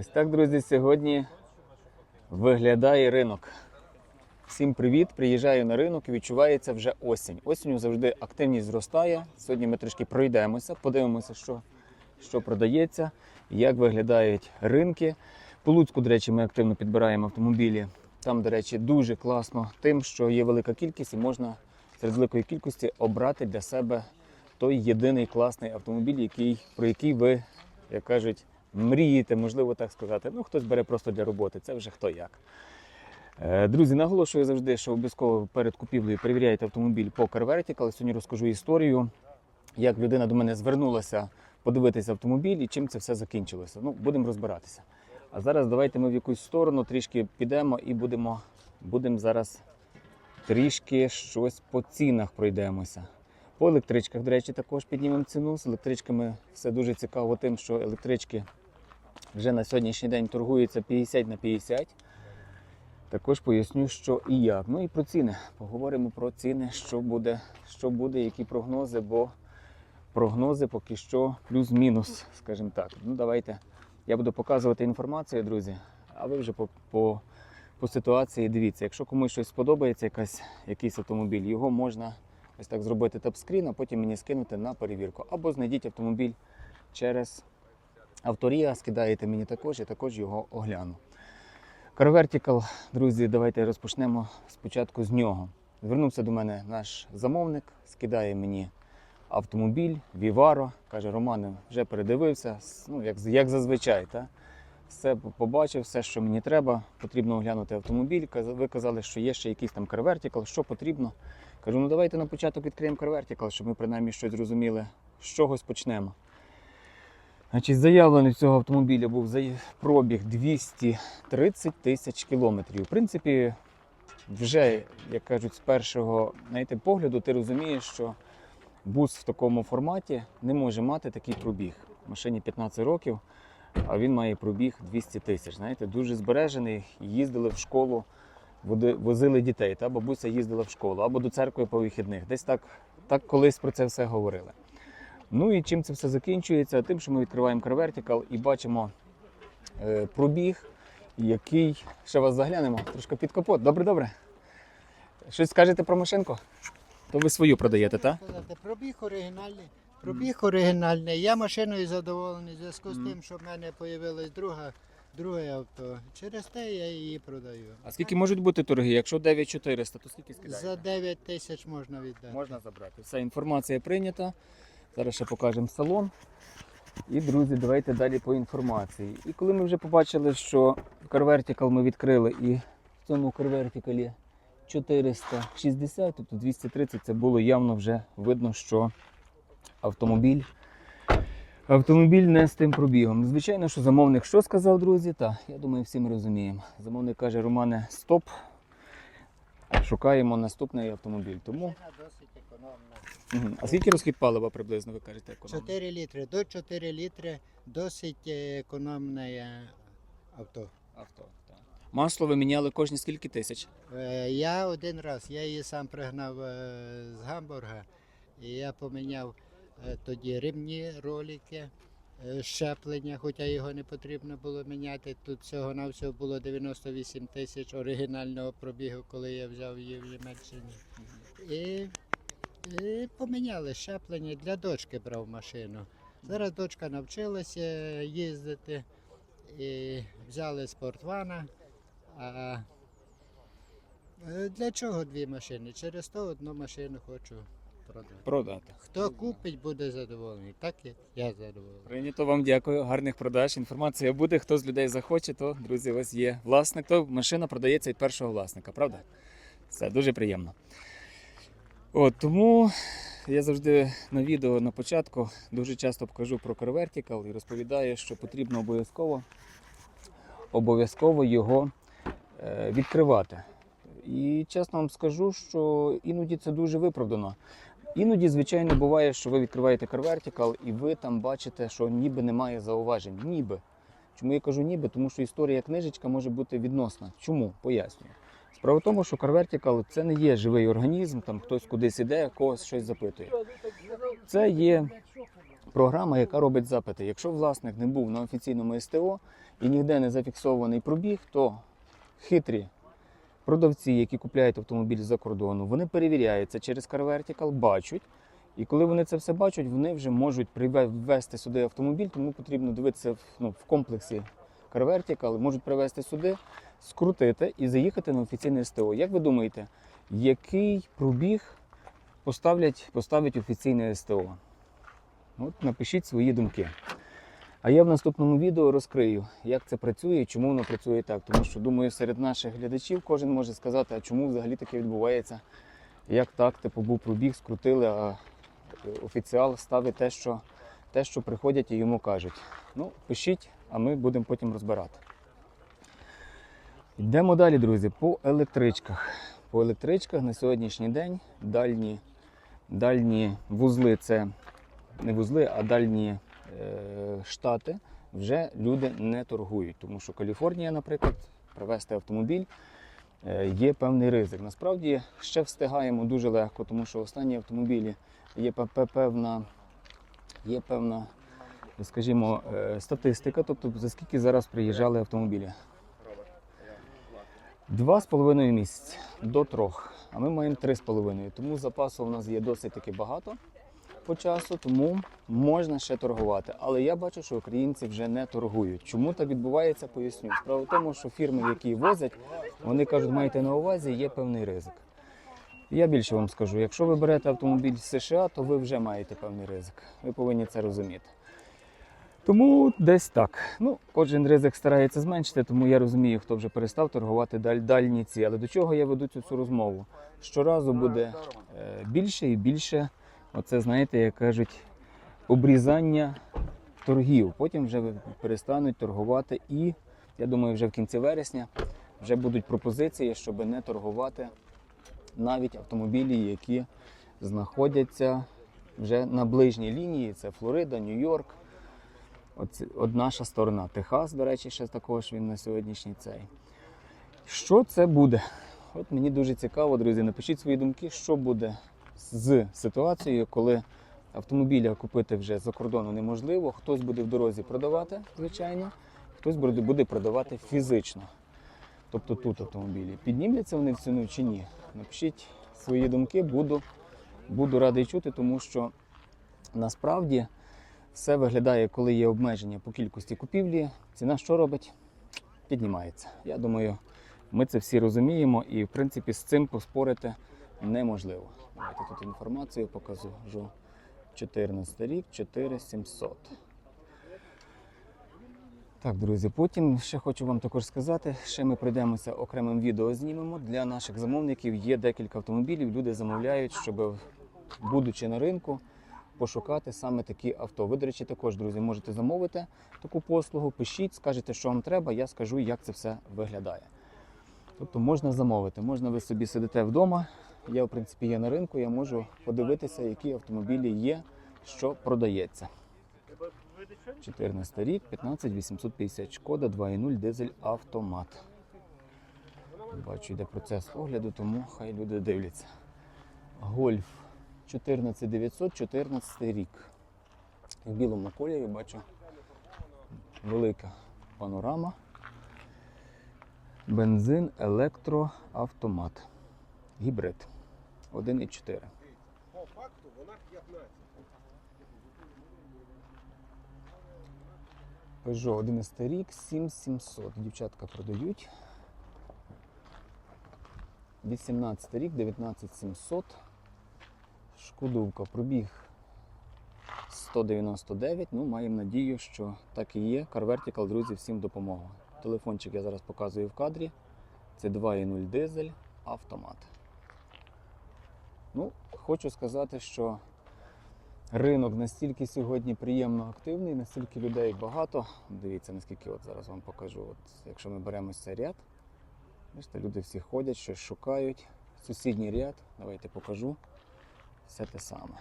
Ось так, друзі, сьогодні виглядає ринок. Всім привіт! Приїжджаю на ринок і відчувається вже осінь. Осінню завжди активність зростає. Сьогодні ми трішки пройдемося, подивимося, що, що продається, як виглядають ринки. По Луцьку, до речі, ми активно підбираємо автомобілі. Там, до речі, дуже класно тим, що є велика кількість і можна серед великої кількості обрати для себе той єдиний класний автомобіль, який, про який ви, як кажуть, мрієте, можливо так сказати. Ну, хтось бере просто для роботи, це вже хто як. Е, Друзі, наголошую завжди, що обов'язково перед купівлею перевіряйте автомобіль по CarVertical. Сьогодні розкажу історію, як людина до мене звернулася подивитися автомобіль і чим це все закінчилося. Ну, будемо розбиратися. А зараз давайте ми в якусь сторону трішки підемо і будемо, будемо зараз трішки щось по цінах пройдемося. По електричках, до речі, також піднімемо ціну. З електричками все дуже цікаво тим, що електрички вже на сьогоднішній день торгуються 50 на 50. Також поясню, що і як. Ну і про ціни. Поговоримо про ціни, що буде, що буде, які прогнози, бо прогнози поки що плюс-мінус, скажімо так. Ну давайте. Я буду показувати інформацію, друзі, а ви вже по, по, по ситуації дивіться. Якщо комусь щось сподобається, якась, якийсь автомобіль, його можна ось так зробити тапскрін, а потім мені скинути на перевірку. Або знайдіть автомобіль через авторія, скидаєте мені також, я також його огляну. CarVertical, друзі, давайте розпочнемо спочатку з нього. Звернувся до мене наш замовник, скидає мені автомобіль Vivaro. Каже, Романе, вже передивився, ну, як, як зазвичай. Та? Все побачив, все, що мені треба. Потрібно оглянути автомобіль. Ви казали, що є ще якийсь там CarVertical, що потрібно. Кажу, ну давайте на початок відкриємо CarVertical, щоб ми принаймні щось зрозуміли, з чогось почнемо. Значить, заявлений цього автомобіля був пробіг 230 тисяч кілометрів. В принципі, вже, як кажуть, з першого знаєте, погляду ти розумієш, що бус в такому форматі не може мати такий пробіг. Машині 15 років, а він має пробіг 200 тисяч. Знаєте, дуже збережений. Їздили в школу, возили дітей, та бабуся їздила в школу або до церкви по вихідних. Десь так, так колись про це все говорили. Ну і чим це все закінчується? Тим, що ми відкриваємо CarVertical і бачимо е, пробіг, який ще вас заглянемо трошки під капот. Добре, добре. Щось скажете про машинку? То ви свою продаєте, так? пробіг оригінальний. Пробіг оригінальний. Я машиною задоволений в зв'язку з тим, що в мене з'явилось друга, друге авто. Через те я її продаю. А скільки можуть бути торги? Якщо 9400, то скільки скидаєте? За 9 тисяч можна віддати. Можна забрати. Вся інформація прийнята. Зараз ще покажемо салон. І, друзі, давайте далі по інформації. І коли ми вже побачили, що CarVertical ми відкрили і в цьому CarVertical 460, тобто 230, це було явно вже видно, що автомобіль. Автомобіль не з тим пробігом. Звичайно, що замовник що сказав, друзі? Так, я думаю, всі ми розуміємо. Замовник каже, Романе, стоп. Шукаємо наступний автомобіль. Тому досить економна. А скільки розхід палива приблизно ви кажете? економно? 4 літри. До 4 літри досить е, економне е, авто. Авто. Так. Масло ви міняли кожні скільки тисяч? Е, Я один раз, я її сам пригнав з Гамбурга, і я поміняв тоді ремні, ролики, е, щеплення, хоча його не потрібно було міняти. Тут всього на всього було 98 тисяч оригінального пробігу, коли я взяв її в Німеччині. І, і поміняли щеплення. Для дочки брав машину. Зараз дочка навчилася їздити і взяли спортвана. А Е, Для чого дві машини? Через то одну машину хочу продати. Продати. Хто купить, буде задоволений. Так і я задоволений. Прийнято вам дякую. Гарних продаж. Інформація буде. Хто з людей захоче, то друзі, у вас є власник. То машина продається від першого власника, правда? Все дуже приємно. От тому я завжди на відео на початку дуже часто покажу про CarVertical і розповідаю, що потрібно обов'язково обов'язково його е, відкривати. І чесно вам скажу, що іноді це дуже виправдано. Іноді, звичайно, буває, що ви відкриваєте CarVertical і ви там бачите, що ніби немає зауважень. Ніби. Чому я кажу ніби? Тому що історія книжечка може бути відносна. Чому? Пояснюю. Справа в тому, що CarVertical це не є живий організм, там хтось кудись іде, когось щось запитує. Це є програма, яка робить запити. Якщо власник не був на офіційному СТО і ніде не зафіксований пробіг, то хитрі продавці, які купляють автомобіль з-за кордону, вони перевіряються через CarVertical, бачать. І коли вони це все бачать, вони вже можуть привезти сюди автомобіль, тому потрібно дивитися в, ну, в комплексі CarVertical, можуть привезти сюди, скрутити і заїхати на офіційне СТО. Як ви думаєте, який пробіг поставлять, поставить офіційне СТО? От напишіть свої думки. А я в наступному відео розкрию, як це працює і чому воно працює так. Тому що, думаю, серед наших глядачів кожен може сказати, а чому взагалі таке відбувається, як так, типу, був пробіг, скрутили, а офіціал ставить те, що, те, що приходять і йому кажуть. Ну, пишіть, а ми будемо потім розбирати. Йдемо далі, друзі, по електричках. По електричках на сьогоднішній день дальні, дальні вузли це не вузли, а дальні штати вже люди не торгують. Тому що Каліфорнія, наприклад, привезти автомобіль е, є певний ризик. Насправді ще встигаємо дуже легко, тому що останні автомобілі є пе- певна, є певна, скажімо, е, статистика, тобто за скільки зараз приїжджали автомобілі. Два з половиною місяці до трьох, а ми маємо три з половиною. Тому запасу у нас є досить таки багато по часу, тому можна ще торгувати. Але я бачу, що українці вже не торгують. Чому так відбувається, поясню. Справа в тому, що фірми, які возять, вони кажуть, маєте на увазі, є певний ризик. Я більше вам скажу, якщо ви берете автомобіль з США, то ви вже маєте певний ризик. Ви повинні це розуміти. Тому десь так. Ну, кожен ризик старається зменшити, тому я розумію, хто вже перестав торгувати даль, дальні ці. Але до чого я веду цю, цю розмову? Щоразу буде е, більше і більше, оце, знаєте, як кажуть, обрізання торгів. Потім вже перестануть торгувати і, я думаю, вже в кінці вересня вже будуть пропозиції, щоб не торгувати навіть автомобілі, які знаходяться вже на ближній лінії. Це Флорида, Нью-Йорк. От наша сторона. Техас, до речі, ще також він на сьогоднішній цей. Що це буде? От мені дуже цікаво, друзі. Напишіть свої думки, що буде з ситуацією, коли автомобіля купити вже за кордону неможливо. Хтось буде в дорозі продавати, звичайно, хтось буде продавати фізично. Тобто тут автомобілі. Піднімляться вони в ціну чи ні? Напишіть свої думки, буду, буду радий чути, тому що насправді все виглядає, коли є обмеження по кількості купівлі. Ціна що робить? Піднімається. Я думаю, ми це всі розуміємо і, в принципі, з цим поспорити неможливо. Давайте тут інформацію покажу. 14 рік, 4700. Так, друзі, потім ще хочу вам також сказати, ще ми пройдемося окремим відео знімемо. Для наших замовників є декілька автомобілів. Люди замовляють, щоб, будучи на ринку, пошукати саме такі авто. Ви, до речі, також, друзі, можете замовити таку послугу. Пишіть, скажете, що вам треба, я скажу, як це все виглядає. Тобто можна замовити, можна ви собі сидите вдома. Я, в принципі, є на ринку, я можу подивитися, які автомобілі є, що продається. 14 рік, 15850, шкода 2.0 дизель автомат. Бачу, йде процес огляду, тому хай люди дивляться. Гольф 14900, 14 рік. В білому кольорі бачу велика панорама. Бензин, електро, автомат. Гібрид 1,4. По факту вона 15. Peugeot 11 рік, 7700. Дівчатка продають. 18 рік, 19700. Шкодовка пробіг 199. Ну, маємо надію, що так і є. CarVertical, друзі, всім допомога. Телефончик я зараз показую в кадрі. Це 2.0 дизель, автомат. Ну, хочу сказати, що Ринок настільки сьогодні приємно активний, настільки людей багато. Дивіться, наскільки от зараз вам покажу. От, якщо ми беремо цей ряд, бачите, люди всі ходять, щось шукають. Сусідній ряд, давайте покажу. Все те саме.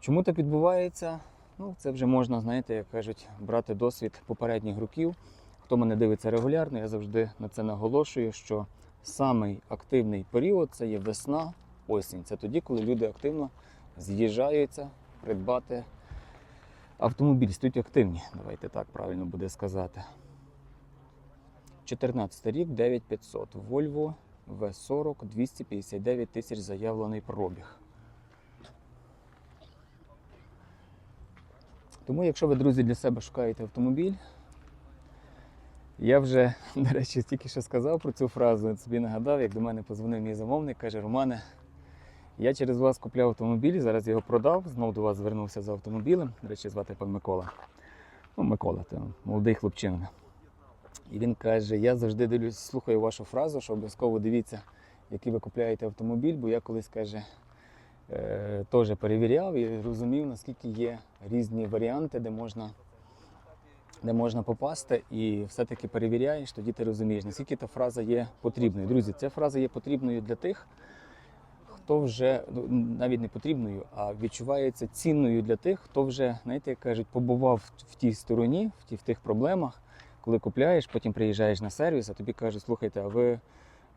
Чому так відбувається? Ну, це вже можна, знаєте, як кажуть, брати досвід попередніх років. Хто мене дивиться регулярно, я завжди на це наголошую, що самий активний період це є весна, осінь. Це тоді, коли люди активно з'їжджаються придбати автомобіль стоять активні. Давайте так правильно буде сказати. 14 рік, 9500. Volvo V40, 259 тисяч заявлений пробіг. Тому, якщо ви, друзі, для себе шукаєте автомобіль, я вже, до речі, тільки що сказав про цю фразу, собі нагадав, як до мене позвонив мій замовник, каже, Романе, я через вас купляв автомобіль, зараз його продав, знову до вас звернувся за автомобілем. До речі, звати пан Микола. Ну, Микола, це молодий хлопчина. І він каже: я завжди дивлюсь, слухаю вашу фразу, що обов'язково дивіться, який ви купляєте автомобіль, бо я колись каже, е, теж перевіряв і розумів, наскільки є різні варіанти, де можна, де можна попасти, і все-таки перевіряєш, тоді ти розумієш, наскільки та фраза є потрібною. Друзі, ця фраза є потрібною для тих, хто вже ну, навіть не потрібною, а відчувається цінною для тих, хто вже, знаєте, як кажуть, побував в тій стороні, в, ті, в тих проблемах, коли купляєш, потім приїжджаєш на сервіс, а тобі кажуть, слухайте, а ви,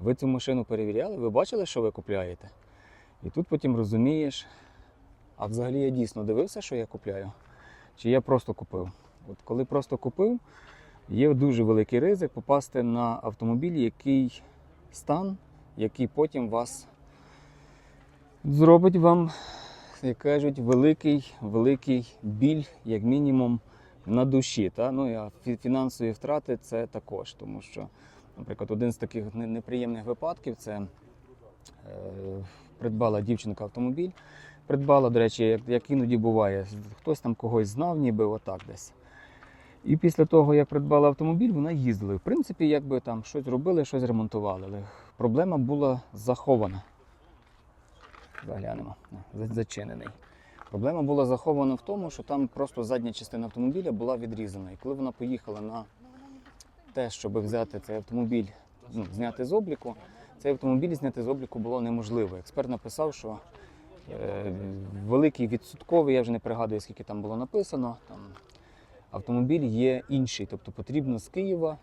ви цю машину перевіряли? Ви бачили, що ви купляєте? І тут потім розумієш, а взагалі я дійсно дивився, що я купляю, чи я просто купив. От коли просто купив, є дуже великий ризик попасти на автомобіль, який стан, який потім вас зробить вам, як кажуть, великий, великий біль, як мінімум, на душі. Та? Ну, а фінансові втрати це також, тому що, наприклад, один з таких неприємних випадків це е, придбала дівчинка автомобіль. Придбала, до речі, як, як іноді буває, хтось там когось знав, ніби отак десь. І після того, як придбала автомобіль, вона їздила. В принципі, якби там щось робили, щось ремонтували. Але проблема була захована. Заглянемо, зачинений. Проблема була захована в тому, що там просто задня частина автомобіля була відрізана. І коли вона поїхала на те, щоб взяти цей автомобіль, ну, зняти з обліку, цей автомобіль зняти з обліку було неможливо. Експерт написав, що е, великий відсотковий, я вже не пригадую, скільки там було написано. Там, автомобіль є інший, тобто потрібно з Києва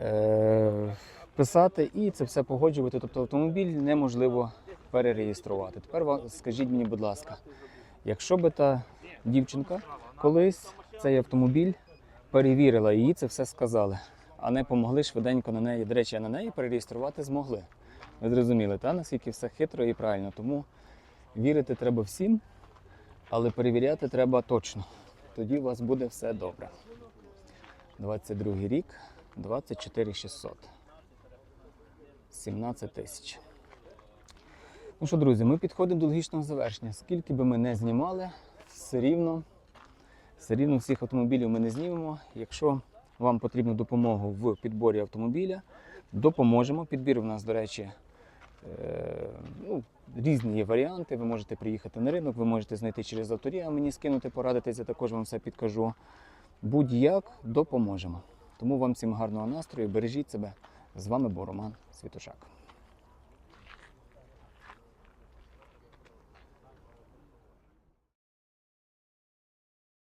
е, писати і це все погоджувати. Тобто автомобіль неможливо перереєструвати. Тепер скажіть мені, будь ласка, якщо би та дівчинка колись цей автомобіль перевірила їй це все сказали, а не помогли швиденько на неї. До речі, на неї перереєструвати змогли. Ви зрозуміли, та наскільки все хитро і правильно. Тому вірити треба всім, але перевіряти треба точно. Тоді у вас буде все добре. 22 рік, 24 600. 17 тисяч. Ну що, друзі, ми підходимо до логічного завершення. Скільки би ми не знімали, все рівно, все рівно всіх автомобілів ми не знімемо. Якщо вам потрібна допомога в підборі автомобіля, допоможемо. Підбір у нас, до речі, е, ну, різні є варіанти. Ви можете приїхати на ринок, ви можете знайти через авторія, мені скинути, порадитися, також вам все підкажу. Будь-як допоможемо. Тому вам всім гарного настрою, бережіть себе. З вами був Роман Світошак.